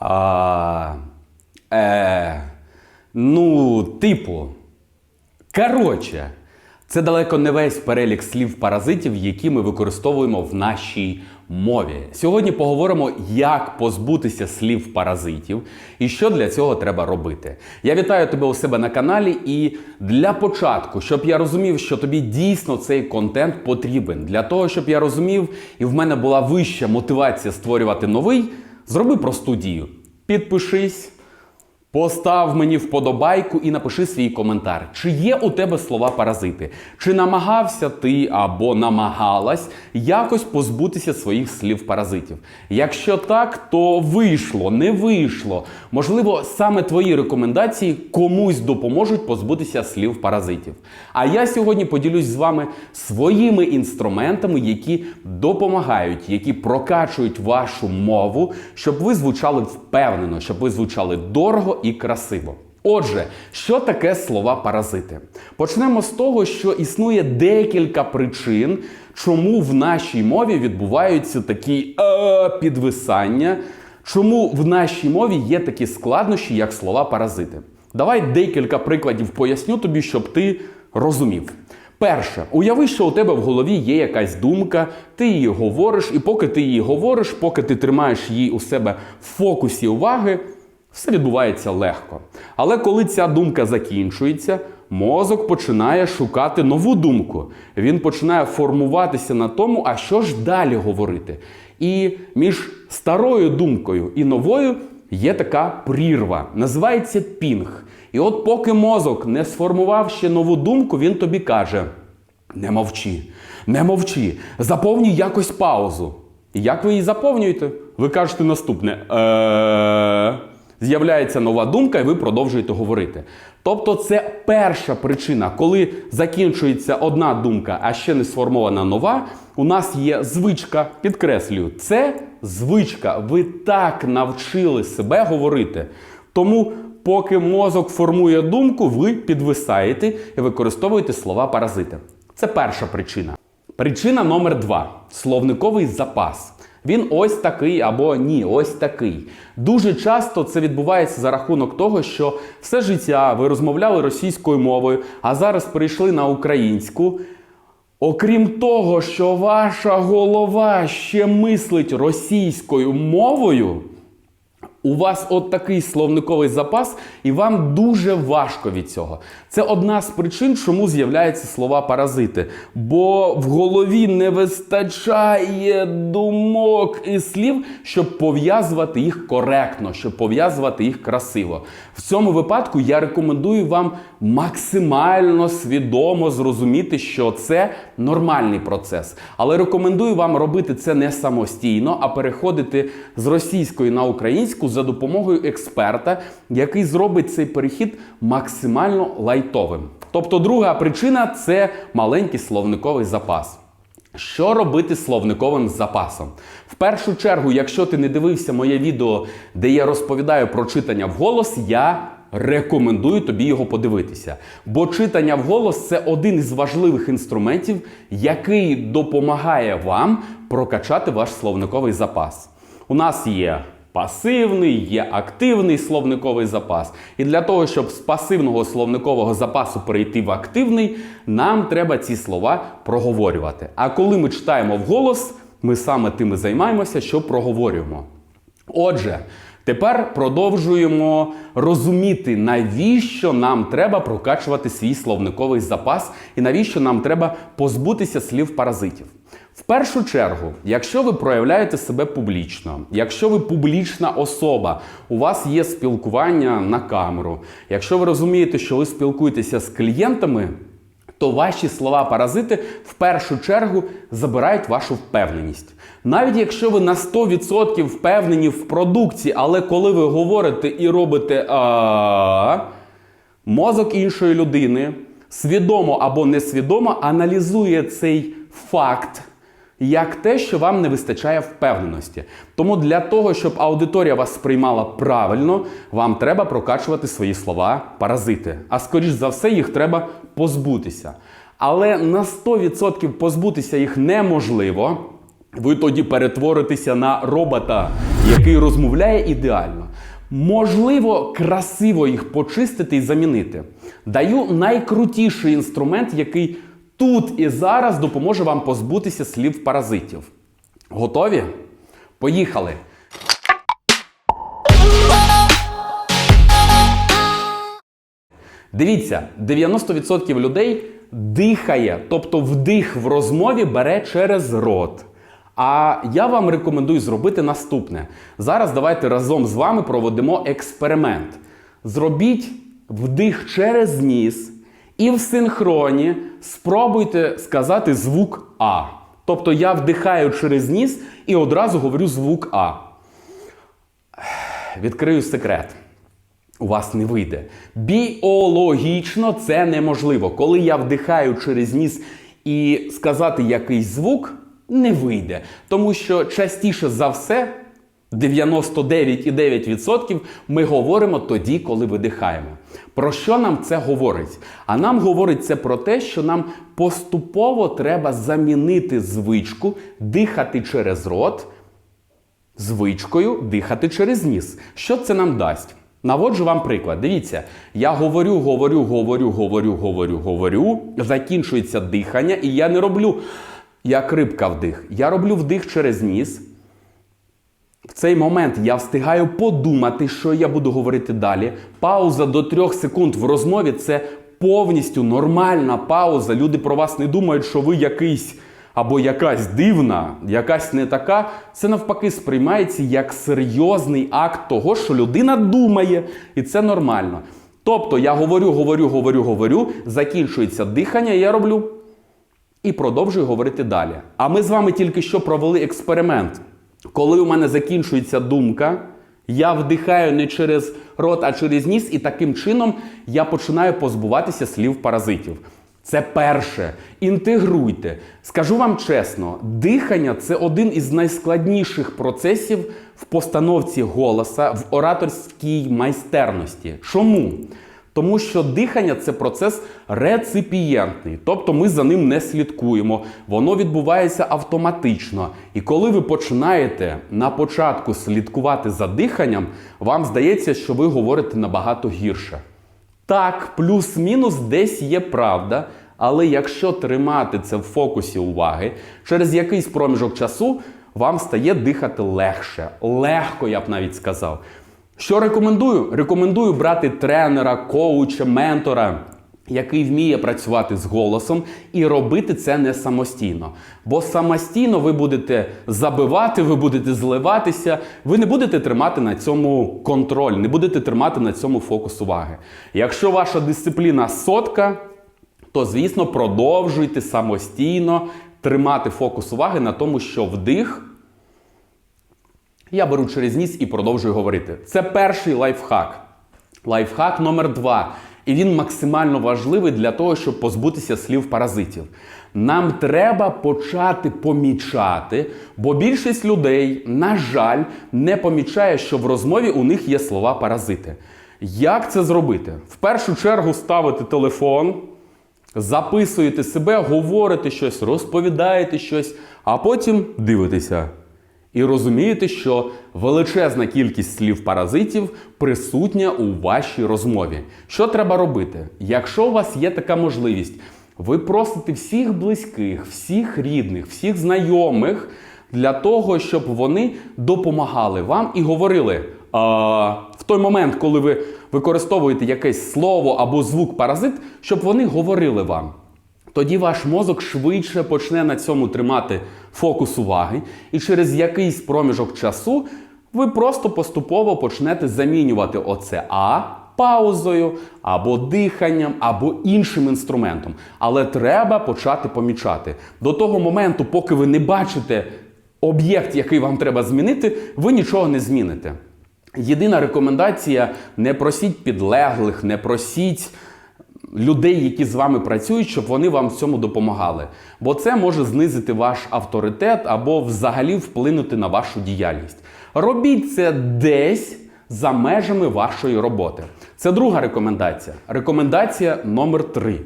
А, е, ну, типу. Коротше, це далеко не весь перелік слів паразитів, які ми використовуємо в нашій мові. Сьогодні поговоримо, як позбутися слів паразитів і що для цього треба робити. Я вітаю тебе у себе на каналі, і для початку, щоб я розумів, що тобі дійсно цей контент потрібен, для того, щоб я розумів, і в мене була вища мотивація створювати новий, зроби просту дію. Підпишись. Постав мені вподобайку і напиши свій коментар. Чи є у тебе слова паразити? Чи намагався ти або намагалась якось позбутися своїх слів паразитів? Якщо так, то вийшло, не вийшло. Можливо, саме твої рекомендації комусь допоможуть позбутися слів паразитів. А я сьогодні поділюсь з вами своїми інструментами, які допомагають, які прокачують вашу мову, щоб ви звучали впевнено, щоб ви звучали дорого і красиво. Отже, що таке слова паразити? Почнемо з того, що існує декілька причин, чому в нашій мові відбуваються такі е, підвисання, чому в нашій мові є такі складнощі, як слова паразити. Давай декілька прикладів поясню тобі, щоб ти розумів. Перше, уяви, що у тебе в голові є якась думка, ти її говориш, і поки ти її говориш, поки ти тримаєш її у себе в фокусі уваги, все відбувається легко. Але коли ця думка закінчується, мозок починає шукати нову думку. Він починає формуватися на тому, а що ж далі говорити. І між старою думкою і новою є така прірва, називається пінг. І от поки мозок не сформував ще нову думку, він тобі каже: не мовчи, не мовчи, заповнюй якось паузу. І як ви її заповнюєте? Ви кажете наступне. Е... З'являється нова думка, і ви продовжуєте говорити. Тобто, це перша причина, коли закінчується одна думка, а ще не сформована нова. У нас є звичка, підкреслюю, це звичка. Ви так навчили себе говорити. Тому, поки мозок формує думку, ви підвисаєте і використовуєте слова паразити. Це перша причина. Причина номер два словниковий запас. Він ось такий або ні, ось такий. Дуже часто це відбувається за рахунок того, що все життя ви розмовляли російською мовою, а зараз перейшли на українську. Окрім того, що ваша голова ще мислить російською мовою, у вас от такий словниковий запас, і вам дуже важко від цього. Це одна з причин, чому з'являються слова паразити. Бо в голові не вистачає думок і слів, щоб пов'язувати їх коректно, щоб пов'язувати їх красиво. В цьому випадку я рекомендую вам максимально свідомо зрозуміти, що це нормальний процес. Але рекомендую вам робити це не самостійно, а переходити з російської на українську за допомогою експерта, який зробить цей перехід максимально лайтовим. Тобто, друга причина це маленький словниковий запас. Що робити словниковим запасом? В першу чергу, якщо ти не дивився моє відео, де я розповідаю про читання вголос, я рекомендую тобі його подивитися. Бо читання вголос це один із важливих інструментів, який допомагає вам прокачати ваш словниковий запас. У нас є пасивний, є активний словниковий запас. І для того, щоб з пасивного словникового запасу перейти в активний, нам треба ці слова проговорювати. А коли ми читаємо вголос, ми саме тим і займаємося, що проговорюємо. Отже, тепер продовжуємо розуміти, навіщо нам треба прокачувати свій словниковий запас і навіщо нам треба позбутися слів паразитів. В першу чергу, якщо ви проявляєте себе публічно, якщо ви публічна особа, у вас є спілкування на камеру, якщо ви розумієте, що ви спілкуєтеся з клієнтами, то ваші слова паразити в першу чергу забирають вашу впевненість. Навіть якщо ви на 100% впевнені в продукції, але коли ви говорите і робите мозок іншої людини свідомо або несвідомо аналізує цей факт як те, що вам не вистачає впевненості. Тому для того, щоб аудиторія вас сприймала правильно, вам треба прокачувати свої слова паразити. А скоріш за все, їх треба позбутися. Але на 100% позбутися їх неможливо. Ви тоді перетворитеся на робота, який розмовляє ідеально. Можливо, красиво їх почистити і замінити. Даю найкрутіший інструмент, який тут і зараз допоможе вам позбутися слів паразитів. Готові? Поїхали! Дивіться, 90% людей дихає, тобто вдих в розмові бере через рот. А я вам рекомендую зробити наступне. Зараз давайте разом з вами проведемо експеримент. Зробіть вдих через ніс і в синхроні спробуйте сказати звук А. Тобто я вдихаю через ніс і одразу говорю звук А. Відкрию секрет. У вас не вийде. Біологічно це неможливо. Коли я вдихаю через ніс і сказати якийсь звук, не вийде. Тому що частіше за все, 99,9% ми говоримо тоді, коли видихаємо. Про що нам це говорить? А нам говорить це про те, що нам поступово треба замінити звичку дихати через рот звичкою дихати через ніс. Що це нам дасть? Наводжу вам приклад. Дивіться, я говорю, говорю, говорю, говорю, говорю, говорю. Закінчується дихання, і я не роблю як рибка вдих. Я роблю вдих через ніс. В цей момент я встигаю подумати, що я буду говорити далі. Пауза до трьох секунд в розмові це повністю нормальна пауза. Люди про вас не думають, що ви якийсь або якась дивна, якась не така. Це навпаки сприймається як серйозний акт того, що людина думає, і це нормально. Тобто я говорю, говорю, говорю, говорю, закінчується дихання, я роблю і продовжую говорити далі. А ми з вами тільки що провели експеримент. Коли у мене закінчується думка, я вдихаю не через рот, а через ніс, і таким чином я починаю позбуватися слів паразитів. Це перше. Інтегруйте. Скажу вам чесно, дихання це один із найскладніших процесів в постановці голоса в ораторській майстерності. Чому? Тому що дихання це процес реципієнтний, тобто ми за ним не слідкуємо, воно відбувається автоматично. І коли ви починаєте на початку слідкувати за диханням, вам здається, що ви говорите набагато гірше. Так, плюс-мінус десь є правда, але якщо тримати це в фокусі уваги, через якийсь проміжок часу вам стає дихати легше. Легко, я б навіть сказав. Що рекомендую? Рекомендую брати тренера, коуча, ментора, який вміє працювати з голосом і робити це не самостійно. Бо самостійно ви будете забивати, ви будете зливатися, ви не будете тримати на цьому контроль, не будете тримати на цьому фокус уваги. Якщо ваша дисципліна сотка, то звісно продовжуйте самостійно тримати фокус уваги на тому, що вдих. Я беру через ніс і продовжую говорити. Це перший лайфхак. Лайфхак номер два. І він максимально важливий для того, щоб позбутися слів паразитів. Нам треба почати помічати, бо більшість людей, на жаль, не помічає, що в розмові у них є слова паразити. Як це зробити? В першу чергу ставити телефон, записуєте себе, говорите щось, розповідаєте щось, а потім дивитеся. І розумієте, що величезна кількість слів паразитів присутня у вашій розмові. Що треба робити? Якщо у вас є така можливість, ви просите всіх близьких, всіх рідних, всіх знайомих для того, щоб вони допомагали вам і говорили. А, в той момент, коли ви використовуєте якесь слово або звук паразит, щоб вони говорили вам. Тоді ваш мозок швидше почне на цьому тримати фокус уваги, і через якийсь проміжок часу ви просто поступово почнете замінювати оце А паузою, або диханням, або іншим інструментом. Але треба почати помічати. До того моменту, поки ви не бачите об'єкт, який вам треба змінити, ви нічого не зміните. Єдина рекомендація: не просіть підлеглих, не просіть людей, які з вами працюють, щоб вони вам в цьому допомагали. Бо це може знизити ваш авторитет або взагалі вплинути на вашу діяльність. Робіть це десь за межами вашої роботи. Це друга рекомендація. Рекомендація номер три.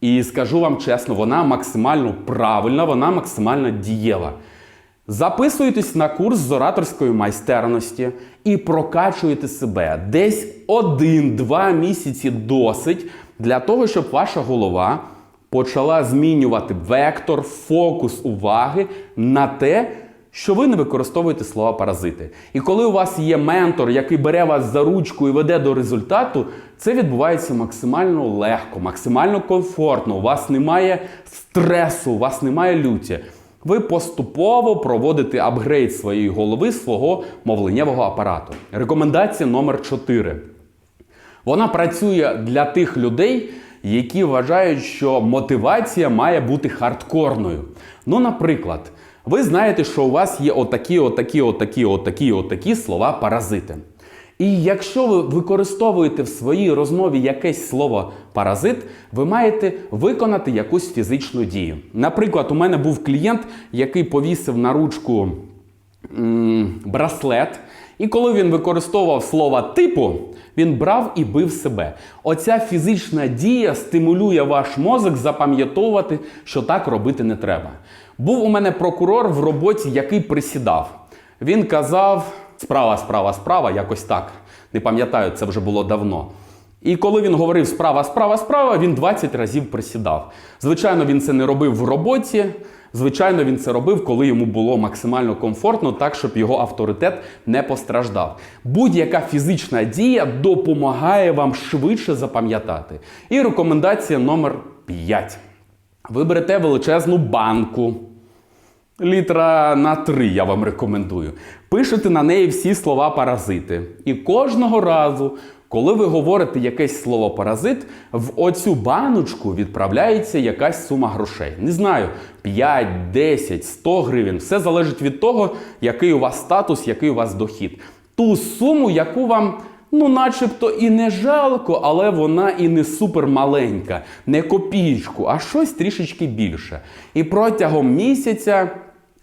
І скажу вам чесно, вона максимально правильна, вона максимально дієва. Записуєтесь на курс з ораторської майстерності і прокачуєте себе десь один-два місяці досить для того, щоб ваша голова почала змінювати вектор, фокус уваги на те, що ви не використовуєте слова паразити. І коли у вас є ментор, який бере вас за ручку і веде до результату, це відбувається максимально легко, максимально комфортно. У вас немає стресу, у вас немає люті. Ви поступово проводите апгрейд своєї голови, свого мовленнєвого апарату. Рекомендація номер 4. Вона працює для тих людей, які вважають, що мотивація має бути хардкорною. Ну, наприклад, ви знаєте, що у вас є отакі, отакі, отакі, отакі, отакі слова паразити. І якщо ви використовуєте в своїй розмові якесь слово паразит, ви маєте виконати якусь фізичну дію. Наприклад, у мене був клієнт, який повісив на ручку м, браслет. І коли він використовував слово типу, він брав і бив себе. Оця фізична дія стимулює ваш мозок запам'ятовувати, що так робити не треба. Був у мене прокурор в роботі, який присідав. Він казав справа, справа, справа, якось так. Не пам'ятаю, це вже було давно. І коли він говорив справа, справа, справа, він 20 разів присідав. Звичайно, він це не робив в роботі. Звичайно, він це робив, коли йому було максимально комфортно, так щоб його авторитет не постраждав. Будь-яка фізична дія допомагає вам швидше запам'ятати. І рекомендація номер 5. Ви берете величезну банку. Літра на три я вам рекомендую. Пишете на неї всі слова паразити. І кожного разу, коли ви говорите якесь слово паразит, в оцю баночку відправляється якась сума грошей. Не знаю, 5, 10, 100 гривень. Все залежить від того, який у вас статус, який у вас дохід. Ту суму, яку вам. Ну, начебто і не жалко, але вона і не супер маленька, не копійку, а щось трішечки більше. І протягом місяця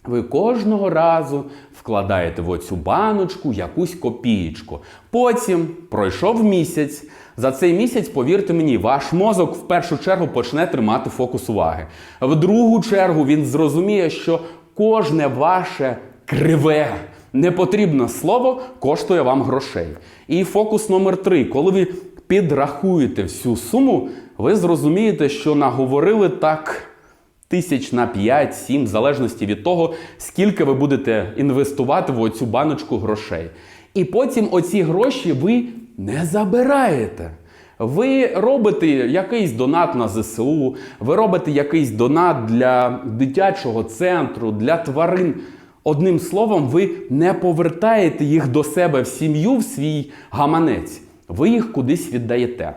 ви кожного разу вкладаєте в оцю баночку якусь копієчку. Потім пройшов місяць. За цей місяць, повірте мені, ваш мозок в першу чергу почне тримати фокус уваги. В другу чергу він зрозуміє, що кожне ваше криве. Непотрібне слово коштує вам грошей. І фокус номер три. Коли ви підрахуєте всю суму, ви зрозумієте, що наговорили так тисяч на 5-7, в залежності від того, скільки ви будете інвестувати в оцю баночку грошей. І потім оці гроші ви не забираєте. Ви робите якийсь донат на ЗСУ, ви робите якийсь донат для дитячого центру, для тварин. Одним словом, ви не повертаєте їх до себе в сім'ю, в свій гаманець. Ви їх кудись віддаєте.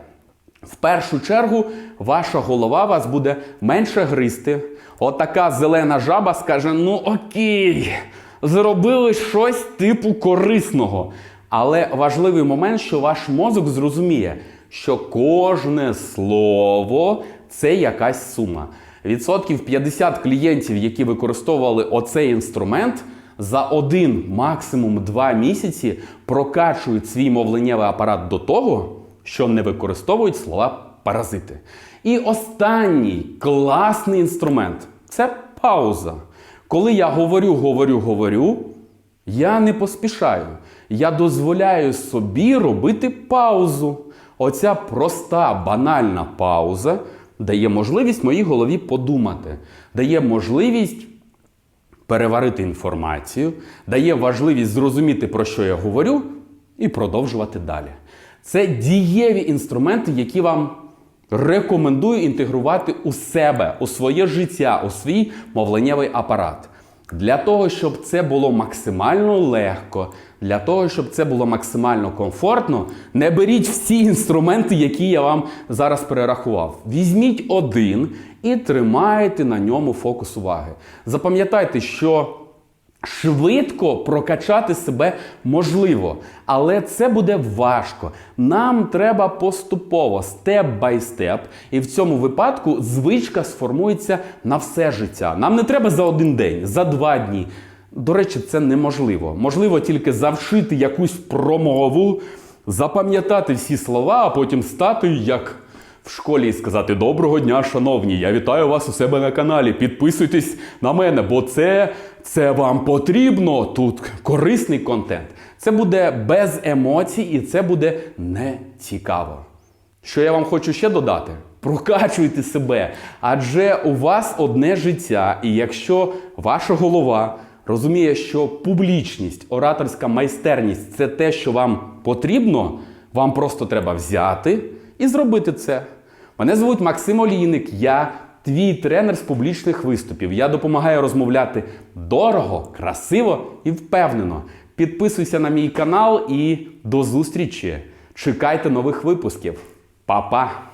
В першу чергу ваша голова вас буде менше гризти. Отака зелена жаба скаже: ну окей, зробили щось типу корисного. Але важливий момент, що ваш мозок зрозуміє, що кожне слово це якась сума. Відсотків 50 клієнтів, які використовували оцей інструмент, за один, максимум два місяці прокачують свій мовленнєвий апарат до того, що не використовують слова паразити. І останній класний інструмент це пауза. Коли я говорю, говорю, говорю, я не поспішаю. Я дозволяю собі робити паузу. Оця проста, банальна пауза дає можливість моїй голові подумати, дає можливість переварити інформацію, дає важливість зрозуміти, про що я говорю, і продовжувати далі. Це дієві інструменти, які вам рекомендую інтегрувати у себе, у своє життя, у свій мовленнєвий апарат. Для того, щоб це було максимально легко, для того, щоб це було максимально комфортно, не беріть всі інструменти, які я вам зараз перерахував. Візьміть один і тримайте на ньому фокус уваги. Запам'ятайте, що Швидко прокачати себе можливо, але це буде важко. Нам треба поступово, степ бай степ, і в цьому випадку звичка сформується на все життя. Нам не треба за один день, за два дні. До речі, це неможливо. Можливо тільки завшити якусь промову, запам'ятати всі слова, а потім стати як в школі і сказати Доброго дня, шановні! Я вітаю вас у себе на каналі. Підписуйтесь на мене, бо це, це вам потрібно. Тут корисний контент. Це буде без емоцій і це буде не цікаво. Що я вам хочу ще додати? Прокачуйте себе, адже у вас одне життя, і якщо ваша голова розуміє, що публічність, ораторська майстерність це те, що вам потрібно, вам просто треба взяти і зробити це. Мене звуть Максим Олійник, я твій тренер з публічних виступів. Я допомагаю розмовляти дорого, красиво і впевнено. Підписуйся на мій канал і до зустрічі! Чекайте нових випусків. Па-па!